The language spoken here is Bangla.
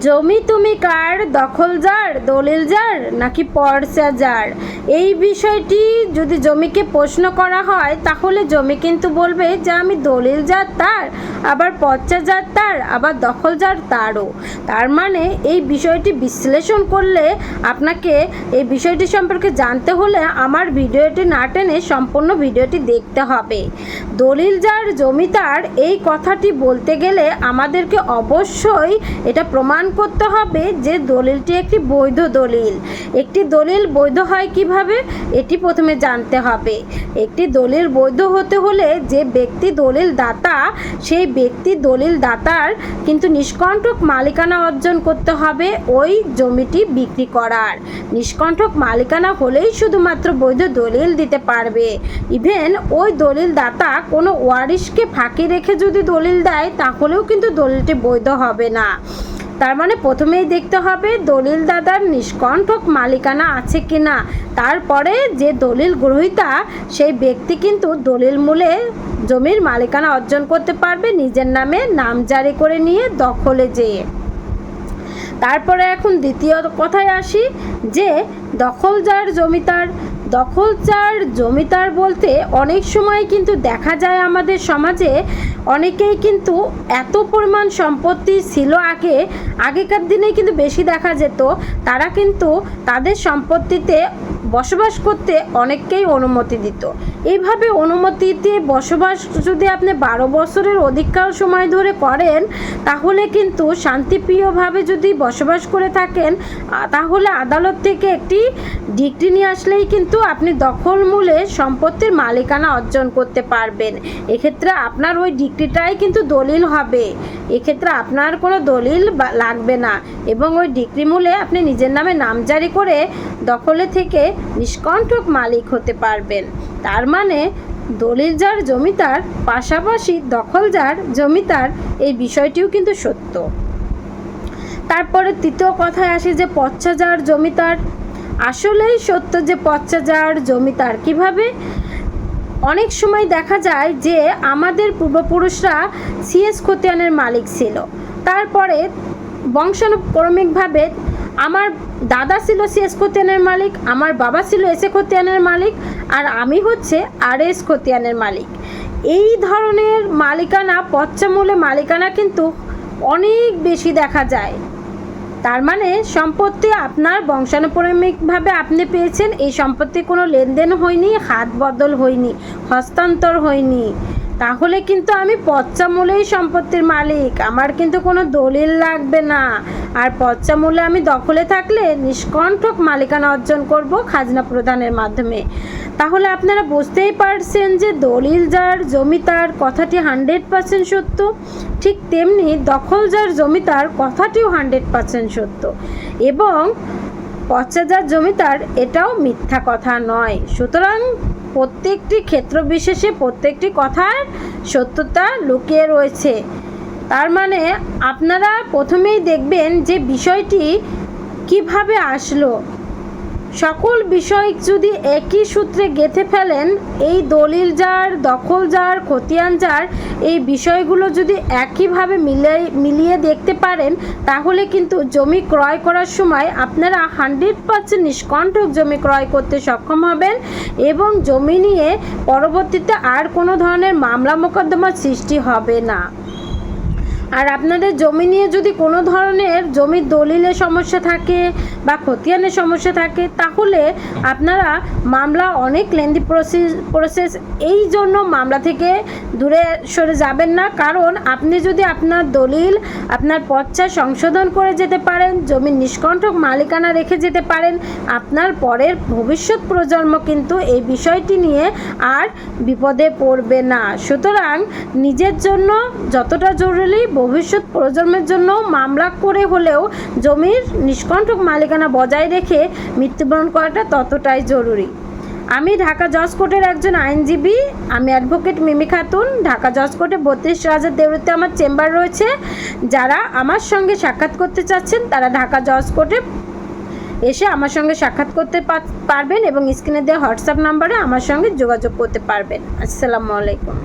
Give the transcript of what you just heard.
জমি তুমি কার, দখল যার, দলিল যার, নাকি পর্চা যার? এই বিষয়টি যদি জমিকে প্রশ্ন করা হয়, তাহলে জমি কিন্তু বলবে যে আমি দলিল যার তার, আবার পর্চা যার তার, আবার দখল যার তারও। তার মানে এই বিষয়টি বিশ্লেষণ করলে আপনাকে এই বিষয়টি সম্পর্কে জানতে হলে আমার ভিডিওটি না টেনে সম্পূর্ণ ভিডিওটি দেখতে হবে। দলিল যার, জমি তার, এই কথাটি বলতে গেলে আমাদেরকে অবশ্যই এটা প্রমাণ করতে হবে যে দলিলটি একটি বৈধ দলিল। একটি দলিল বৈধ হয় কীভাবে? এটি প্রথমে জানতে হবে। একটি দলিল বৈধ হতে হলে যে ব্যক্তি দলিল দাতা সেই ব্যক্তি দলিল দাতার কিন্তু নিষ্কণ্টক মালিকানা অর্জন করতে হবে ওই জমিটি বিক্রি করার। নিষ্কণ্ঠক মালিকানা হলেই শুধুমাত্র বৈধ দলিল দিতে পারবে। ইভেন ওই দলিল দাতা কোনো ওয়ারিশকে ফাঁকি রেখে যদি দলিল দেয়, তাহলেও কিন্তু দলিলটি বৈধ হবে না। তার মানে প্রথমেই দেখতে হবে দলিল দাদার নিষ্কণ্ঠক মালিকানা আছে কিনা। তারপরে যে দলিল গ্রহীতা, সেই ব্যক্তি কিন্তু দলিল মূলে জমির মালিকানা অর্জন করতে পারবে, নিজের নামে নাম জারি করে নিয়ে দখলে যেয়ে। তারপরে এখন দ্বিতীয় কথায় আসি যে, দখলদার জমিদার দখলদার জমিদার বলতে অনেক সময় কিন্তু দেখা যায় আমাদের সমাজে অনেকেই কিন্তু এত পরিমাণ সম্পত্তি ছিল আগে, আগেকার দিনে কিন্তু বেশি দেখা যেত। তারা কিন্তু তাদের সম্পত্তিতে বসবাস করতে অনেককেই অনুমতি দিত। এইভাবে অনুমতিতে বসবাস যদি আপনি বারো বছরের অধিককাল সময় ধরে করেন, তাহলে কিন্তু শান্তিপ্রিয়ভাবে যদি বসবাস করে থাকেন তাহলে আদালত থেকে একটি ডিগ্রি নিয়ে আসলেই কিন্তু আপনি দখল মূলে সম্পত্তির মালিকানা অর্জন করতে পারবেন। এক্ষেত্রে আপনার ওই ডিগ্রিটাই কিন্তু দলিল হবে। এক্ষেত্রে আপনার কোনো দলিল লাগবে না। এবং ওই ডিগ্রি মূলে আপনি নিজের নামে নামজারি করে দখলে থেকে নিষ্কণ্ঠক মালিক হতে পারবেন। তার মানে দলিল যার, জমিদার, পাশাপাশি দখল যার, জমিদার, এই বিষয়টিও কিন্তু সত্য। তারপরে তৃতীয় কথায় আসি যে পচ্চাজার জমিদার। আসলেই সত্য যে পচ্চাজার জমিদার কীভাবে? অনেক সময় দেখা যায় যে আমাদের পূর্বপুরুষরা সিএস খতিয়ানের মালিক ছিল। তারপরে বংশানুক্রমিকভাবে আমার দাদা ছিল সিএস খতিয়ানের মালিক, আমার বাবা ছিল এস এ খতিয়ানের মালিক, আর আমি হচ্ছে আর এস খতিয়ানের মালিক। এই ধরনের মালিকানা পশ্চামূলে মালিকানা কিন্তু অনেক বেশি দেখা যায়। তার মানে সম্পত্তি আপনার বংশানুক্রমিকভাবে আপনি পেয়েছেন, এই সম্পত্তির কোনো লেনদেন হয়নি, হাত বদল হয়নি, হস্তান্তর হয়নি। তাহলে কিন্তু আমি পচ্চামূলেই সম্পত্তির মালিক। আমার কিন্তু কোনো দলিল লাগবে না। আর পচ্চামূলে আমি দখলে থাকলে নিষ্কণ্ঠক মালিকানা অর্জন করব খাজনা প্রদানের মাধ্যমে। তাহলে আপনারা বুঝতেই পারছেন যে দলিল যার, জমি তার, কথাটি হান্ড্রেড পার্সেন্ট সত্য। ঠিক তেমনি দখল যার জমিদার কথাটিও হান্ড্রেড পার্সেন্ট সত্য। এবং পশ্চাজার জমিদার এটাও মিথ্যা কথা নয়। সুতরাং প্রত্যেকটি ক্ষেত্র বিশেষে প্রত্যেকটি কথার সত্যতা লুকিয়ে রয়েছে। তার মানে আপনারা প্রথমেই দেখবেন যে বিষয়টি কীভাবে আসলো। সকল বিষয় যদি একই সূত্রে গেঁথে ফেলেন, এই দলিল যার, দখল যার, খতিয়ান যার, এই বিষয়গুলো যদি একইভাবে মিলিয়ে মিলিয়ে দেখতে পারেন, তাহলে কিন্তু জমি ক্রয় করার সময় আপনারা হান্ড্রেড পার্সেন্ট নিষ্কণ্ঠক জমি ক্রয় করতে সক্ষম হবেন এবং জমি নিয়ে পরবর্তীতে আর কোনো ধরনের মামলা মোকদ্দমার সৃষ্টি হবে না। আর আপনাদের জমি নিয়ে যদি কোনো ধরনের জমির দলিলের সমস্যা থাকে বা খতিয়ানের সমস্যা থাকে, তাহলে আপনারা মামলা অনেক লেন্দি প্রসেস প্রসেস এই জন্য মামলা থেকে দূরে সরে যাবেন না। কারণ আপনি যদি আপনার দলিল, আপনার পচ্চা সংশোধন করে যেতে পারেন, জমির নিষ্কণ্ঠক মালিকানা রেখে যেতে পারেন, আপনার পরের ভবিষ্যৎ প্রজন্ম কিন্তু এই বিষয়টি নিয়ে আর বিপদে পড়বে না। সুতরাং নিজের জন্য যতটা জরুরি ভবিষ্যৎ প্রজন্মের জন্য মামলা করে হলেও জমির নিষ্কণ্ঠক মালিকানা বজায় রেখে মৃত্যুবরণ করাটা ততটাই জরুরি। আমি ঢাকা জজ কোর্টের একজন আইনজীবী, আমি অ্যাডভোকেট মিমি খাতুন। ঢাকা জজ কোর্টে বত্রিশ রাজার দেউরিতে আমার চেম্বার রয়েছে। যারা আমার সঙ্গে সাক্ষাৎ করতে চাচ্ছেন, তারা ঢাকা জজ কোর্টে এসে আমার সঙ্গে সাক্ষাৎ করতে পারবেন এবং স্ক্রিনে দেওয়া হোয়াটসঅ্যাপ নাম্বারে আমার সঙ্গে যোগাযোগ করতে পারবেন। আসসালামু আলাইকুম।